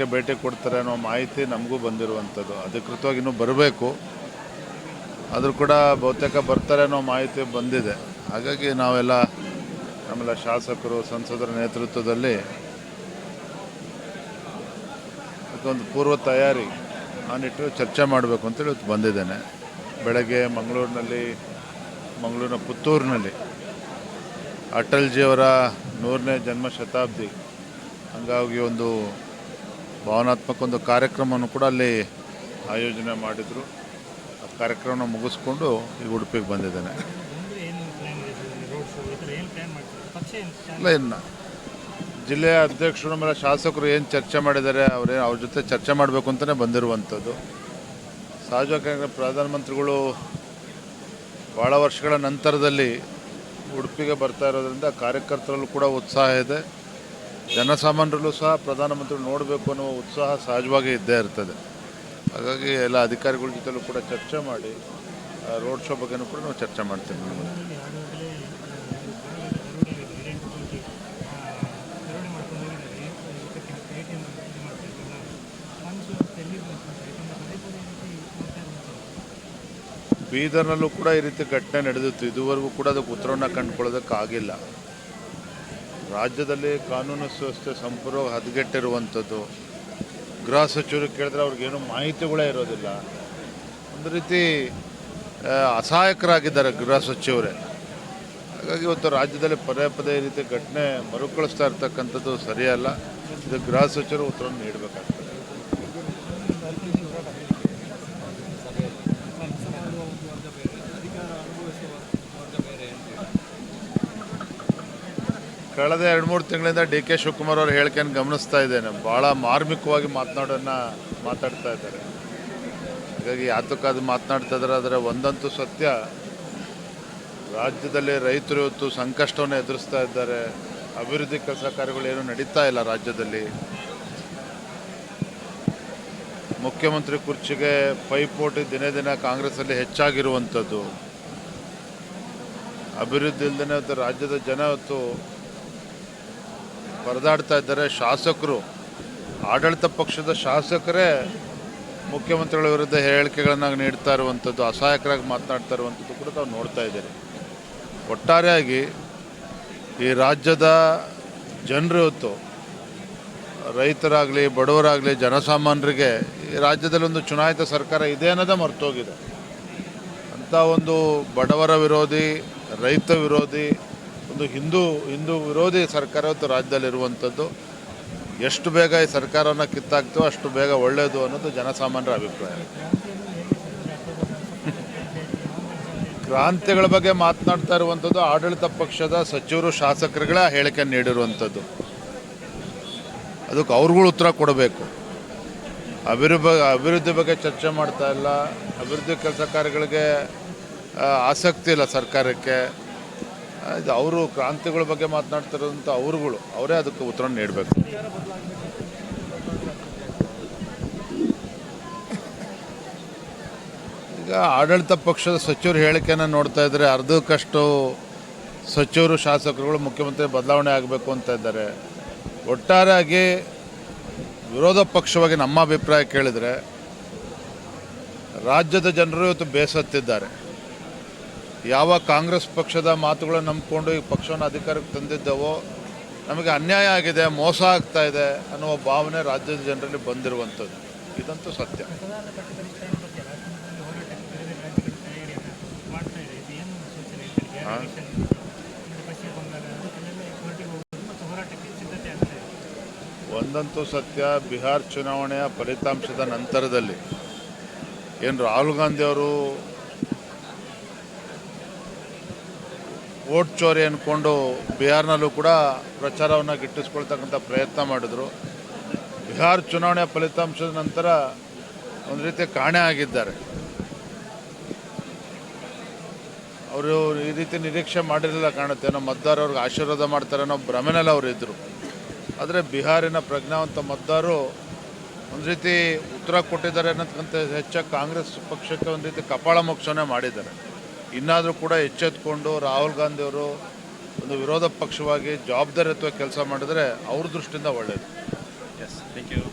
ರಾಜ್ಯಕ್ಕೆ ಭೇಟಿ ಕೊಡ್ತಾರೆ ಅನ್ನೋ ಮಾಹಿತಿ ನಮಗೂ ಬಂದಿರುವಂಥದ್ದು. ಅಧಿಕೃತವಾಗಿ ಇನ್ನೂ ಬರಬೇಕು. ಆದರೂ ಕೂಡ ಬಹುತೇಕ ಬರ್ತಾರೆ ಅನ್ನೋ ಮಾಹಿತಿ ಬಂದಿದೆ. ಹಾಗಾಗಿ ನಾವೆಲ್ಲ ನಮ್ಮೆಲ್ಲ ಶಾಸಕರು, ಸಂಸದರ ನೇತೃತ್ವದಲ್ಲಿ ಅದಕ್ಕೊಂದು ಪೂರ್ವ ತಯಾರಿ ಆ ಚರ್ಚೆ ಮಾಡಬೇಕು ಅಂತೇಳಿ ಇವತ್ತು ಬಂದಿದ್ದೇನೆ. ಬೆಳಗ್ಗೆ ಮಂಗಳೂರಿನಲ್ಲಿ, ಮಂಗಳೂರಿನ ಪುತ್ತೂರಿನಲ್ಲಿ ಅಟಲ್ಜಿಯವರ ನೂರನೇ ಜನ್ಮ ಶತಾಬ್ದಿ. ಹಂಗಾಗಿ ಒಂದು ಭಾವನಾತ್ಮಕ ಒಂದು ಕಾರ್ಯಕ್ರಮವನ್ನು ಕೂಡ ಅಲ್ಲಿ ಆಯೋಜನೆ ಮಾಡಿದರು. ಆ ಕಾರ್ಯಕ್ರಮನ ಮುಗಿಸ್ಕೊಂಡು ಈ ಉಡುಪಿಗೆ ಬಂದಿದ್ದೇನೆ. ಇಲ್ಲ ಇನ್ನು ಜಿಲ್ಲೆಯ ಅಧ್ಯಕ್ಷರು ಮೇಲೆ ಶಾಸಕರು ಏನು ಚರ್ಚೆ ಮಾಡಿದ್ದಾರೆ ಅವರೇ ಅವ್ರ ಜೊತೆ ಚರ್ಚೆ ಮಾಡಬೇಕು ಅಂತಲೇ ಬಂದಿರುವಂಥದ್ದು. ಸಹಜವಾಗಿ ಪ್ರಧಾನಮಂತ್ರಿಗಳು ಭಾಳ ವರ್ಷಗಳ ನಂತರದಲ್ಲಿ ಉಡುಪಿಗೆ ಬರ್ತಾ ಇರೋದ್ರಿಂದ ಕಾರ್ಯಕರ್ತರಲ್ಲೂ ಕೂಡ ಉತ್ಸಾಹ ಇದೆ. ಜನಸಾಮಾನ್ಯರಲ್ಲೂ ಸಹ ಪ್ರಧಾನಮಂತ್ರಿ ನೋಡಬೇಕು ಅನ್ನೋ ಉತ್ಸಾಹ ಸಹಜವಾಗಿ ಇದ್ದೇ ಇರ್ತದೆ. ಹಾಗಾಗಿ ಎಲ್ಲ ಅಧಿಕಾರಿಗಳ ಜೊತೆಲೂ ಕೂಡ ಚರ್ಚೆ ಮಾಡಿ ರೋಡ್ ಶೋ ಬಗ್ಗೆನೂ ಕೂಡ ನಾವು ಚರ್ಚೆ ಮಾಡ್ತೀವಿ ಬೀದರ್ನಲ್ಲೂ ಕೂಡ ಈ ರೀತಿ ಘಟನೆ ನಡೆದಿತ್ತು. ಇದುವರೆಗೂ ಕೂಡ ಅದಕ್ಕೆ ಉತ್ತರವನ್ನು ಕಂಡುಕೊಳ್ಳೋದಕ್ಕಾಗಿಲ್ಲ. ರಾಜ್ಯದಲ್ಲಿ ಕಾನೂನು ಸುವ್ಯವಸ್ಥೆ ಸಂಪೂರ್ಣ ಹದಗೆಟ್ಟಿರುವಂಥದ್ದು. ಗೃಹ ಸಚಿವರು ಕೇಳಿದ್ರೆ ಅವ್ರಿಗೇನು ಮಾಹಿತಿಗಳೇ ಇರೋದಿಲ್ಲ. ಒಂದು ರೀತಿ ಅಸಹಾಯಕರಾಗಿದ್ದಾರೆ ಗೃಹ ಸಚಿವರೇ. ಹಾಗಾಗಿ ಇವತ್ತು ರಾಜ್ಯದಲ್ಲಿ ಪದೇ ಪದೇ ಈ ರೀತಿ ಘಟನೆ ಮರುಕಳಿಸ್ತಾ ಇರ್ತಕ್ಕಂಥದ್ದು ಸರಿಯಲ್ಲ. ಇದು ಗೃಹ ಸಚಿವರು ಉತ್ತರವನ್ನು ನೀಡಬೇಕಾಗ್ತದೆ. ಕಳೆದ ಎರಡು ಮೂರು ತಿಂಗಳಿಂದ ಡಿ ಕೆ ಶಿವಕುಮಾರ್ ಅವ್ರ ಹೇಳಿಕೆಯನ್ನು ಗಮನಿಸ್ತಾ ಇದ್ದೇನೆ. ಭಾಳ ಮಾರ್ಮಿಕವಾಗಿ ಮಾತನಾಡೋನ್ನ ಮಾತಾಡ್ತಾ ಇದ್ದಾರೆ. ಹಾಗಾಗಿ ಯಾತಕ್ಕಾದ್ರು ಮಾತನಾಡ್ತಾ ಇದ್ದಾರೆ ಆದರೆ ಒಂದಂತೂ ಸತ್ಯ. ರಾಜ್ಯದಲ್ಲಿ ರೈತರು ಇವತ್ತು ಸಂಕಷ್ಟವನ್ನು ಎದುರಿಸ್ತಾ ಇದ್ದಾರೆ. ಅಭಿವೃದ್ಧಿ ಕೆಲಸ ಕಾರ್ಯಗಳು ಏನು ನಡೀತಾ ಇಲ್ಲ ರಾಜ್ಯದಲ್ಲಿ. ಮುಖ್ಯಮಂತ್ರಿ ಕುರ್ಚಿಗೆ ಪೈಪೋಟಿ ದಿನೇ ದಿನ ಕಾಂಗ್ರೆಸ್ಸಲ್ಲಿ ಹೆಚ್ಚಾಗಿರುವಂಥದ್ದು. ಅಭಿವೃದ್ಧಿ ಇಲ್ಲದೇ ರಾಜ್ಯದ ಜನ ಇವತ್ತು ಪರದಾಡ್ತಾ ಇದ್ದಾರೆ ಶಾಸಕರು. ಆಡಳಿತ ಪಕ್ಷದ ಶಾಸಕರೇ ಮುಖ್ಯಮಂತ್ರಿಗಳ ವಿರುದ್ಧ ಹೇಳಿಕೆಗಳನ್ನು ನೀಡ್ತಾ ಇರುವಂಥದ್ದು ಅಸಹಾಯಕರಾಗಿ ಮಾತನಾಡ್ತಾ ಇರುವಂಥದ್ದು ಕೂಡ ತಾವು ನೋಡ್ತಾ ಇದ್ದೀರಿ. ಒಟ್ಟಾರೆಯಾಗಿ ಈ ರಾಜ್ಯದ ಜನರು ಇವತ್ತು ರೈತರಾಗಲಿ, ಬಡವರಾಗಲಿ, ಜನಸಾಮಾನ್ಯರಿಗೆ ಈ ರಾಜ್ಯದಲ್ಲಿ ಒಂದು ಚುನಾಯಿತ ಸರ್ಕಾರ ಇದೆ ಅನ್ನೋದೇ ಮರ್ತೋಗಿದೆ. ಅಂಥ ಒಂದು ಬಡವರ ವಿರೋಧಿ, ರೈತ ವಿರೋಧಿ ಒಂದು ಹಿಂದೂ ಹಿಂದೂ ವಿರೋಧಿ ಸರ್ಕಾರ ಇವತ್ತು ರಾಜ್ಯದಲ್ಲಿರುವಂಥದ್ದು, ಎಷ್ಟು ಬೇಗ ಈ ಸರ್ಕಾರವನ್ನು ಕಿತ್ತಾಕ್ತೋ ಅಷ್ಟು ಬೇಗ ಒಳ್ಳೆಯದು ಅನ್ನೋದು ಜನಸಾಮಾನ್ಯರ ಅಭಿಪ್ರಾಯ. ಕ್ರಾಂತಿಗಳ ಬಗ್ಗೆ ಮಾತನಾಡ್ತಾ ಇರುವಂಥದ್ದು ಆಡಳಿತ ಪಕ್ಷದ ಸಚಿವರು, ಶಾಸಕರುಗಳ ಹೇಳಿಕೆ ನೀಡಿರುವಂಥದ್ದು. ಅದಕ್ಕೆ ಅವ್ರಿಗಳು ಉತ್ತರ ಕೊಡಬೇಕು. ಅಭಿವೃದ್ಧಿ ಅಭಿವೃದ್ಧಿ ಬಗ್ಗೆ ಚರ್ಚೆ ಮಾಡ್ತಾ ಇಲ್ಲ. ಅಭಿವೃದ್ಧಿ ಕೆಲಸ ಕಾರ್ಯಗಳಿಗೆ ಆಸಕ್ತಿ ಇಲ್ಲ ಸರ್ಕಾರಕ್ಕೆ. ಇದು ಅವರು ಕ್ರಾಂತಿಗಳ ಬಗ್ಗೆ ಮಾತನಾಡ್ತಿರೋಂಥ ಅವರುಗಳು, ಅವರೇ ಅದಕ್ಕೆ ಉತ್ತರ ನೀಡಬೇಕು. ಈಗ ಆಡಳಿತ ಪಕ್ಷದ ಸಚಿವರು ಹೇಳಿಕೆಯನ್ನು ನೋಡ್ತಾ ಇದ್ದಾರೆ ಅರ್ಧಕ್ಕಷ್ಟು ಸಚಿವರು, ಶಾಸಕರುಗಳು, ಮುಖ್ಯಮಂತ್ರಿ ಬದಲಾವಣೆ ಆಗಬೇಕು ಅಂತ ಇದ್ದಾರೆ. ಒಟ್ಟಾರೆಯಾಗಿ ವಿರೋಧ ಪಕ್ಷವಾಗಿ ನಮ್ಮ ಅಭಿಪ್ರಾಯ ಕೇಳಿದರೆ ರಾಜ್ಯದ ಜನರು ಇವತ್ತು ಬೇಸತ್ತಿದ್ದಾರೆ. ಯಾವ ಕಾಂಗ್ರೆಸ್ ಪಕ್ಷದ ಮಾತುಗಳನ್ನು ನಂಬಿಕೊಂಡು ಈ ಪಕ್ಷವನ್ನು ಅಧಿಕಾರಕ್ಕೆ ತಂದಿದ್ದವೋ ನಮಗೆ ಅನ್ಯಾಯ ಆಗಿದೆ ಮೋಸ ಆಗ್ತಾ ಇದೆ ಅನ್ನುವ ಭಾವನೆ ರಾಜ್ಯದ ಜನರಲ್ಲಿ ಬಂದಿರುವಂಥದ್ದು. ಇದಂತೂ ಸತ್ಯ. ಒಂದಂತೂ ಸತ್ಯ ಬಿಹಾರ್ ಚುನಾವಣೆಯ ಫಲಿತಾಂಶದ ನಂತರದಲ್ಲಿ. ಏನು ರಾಹುಲ್ ಗಾಂಧಿ ವೋಟ್ ಚೋರಿ ಅಂದ್ಕೊಂಡು ಬಿಹಾರ್ನಲ್ಲೂ ಕೂಡ ಪ್ರಚಾರವನ್ನು ಗಿಟ್ಟಿಸ್ಕೊಳ್ತಕ್ಕಂಥ ಪ್ರಯತ್ನ ಮಾಡಿದ್ರು. ಬಿಹಾರ್ ಚುನಾವಣೆಯ ಫಲಿತಾಂಶದ ನಂತರ ಒಂದು ರೀತಿ ಕಾಣೆ ಆಗಿದ್ದಾರೆ. ಅವರು ಈ ರೀತಿ ನಿರೀಕ್ಷೆ ಮಾಡಿರಲಿಲ್ಲ ಕಾಣುತ್ತೆ. ಏನೋ ಮತದಾರರು ಅವ್ರಿಗೆ ಆಶೀರ್ವಾದ ಮಾಡ್ತಾರೆ ಅನ್ನೋ ಭ್ರಮೆನಲ್ಲಿ ಅವರು ಇದ್ದರು ಆದರೆ ಬಿಹಾರಿನ ಪ್ರಜ್ಞಾವಂತ ಮತದಾರರು ಒಂದು ರೀತಿ ಉತ್ತರ ಕೊಟ್ಟಿದ್ದಾರೆ ಅನ್ನೋದಕ್ಕಿಂತ ಹೆಚ್ಚಾಗಿ ಕಾಂಗ್ರೆಸ್ ಪಕ್ಷಕ್ಕೆ ಒಂದು ರೀತಿ ಕಪಾಳ ಮೋಕ್ಷಣೆ ಮಾಡಿದ್ದಾರೆ. ಇನ್ನಾದರೂ ಕೂಡ ಎಚ್ಚೆತ್ಕೊಂಡು ರಾಹುಲ್ ಗಾಂಧಿ ಅವರು ಒಂದು ವಿರೋಧ ಪಕ್ಷವಾಗಿ ಜವಾಬ್ದಾರಿತ್ವ ಕೆಲಸ ಮಾಡಿದರೆ ಅವ್ರ ದೃಷ್ಟಿಯಿಂದ ಒಳ್ಳೆಯದು ಎಸ್ ಥ್ಯಾಂಕ್ ಯು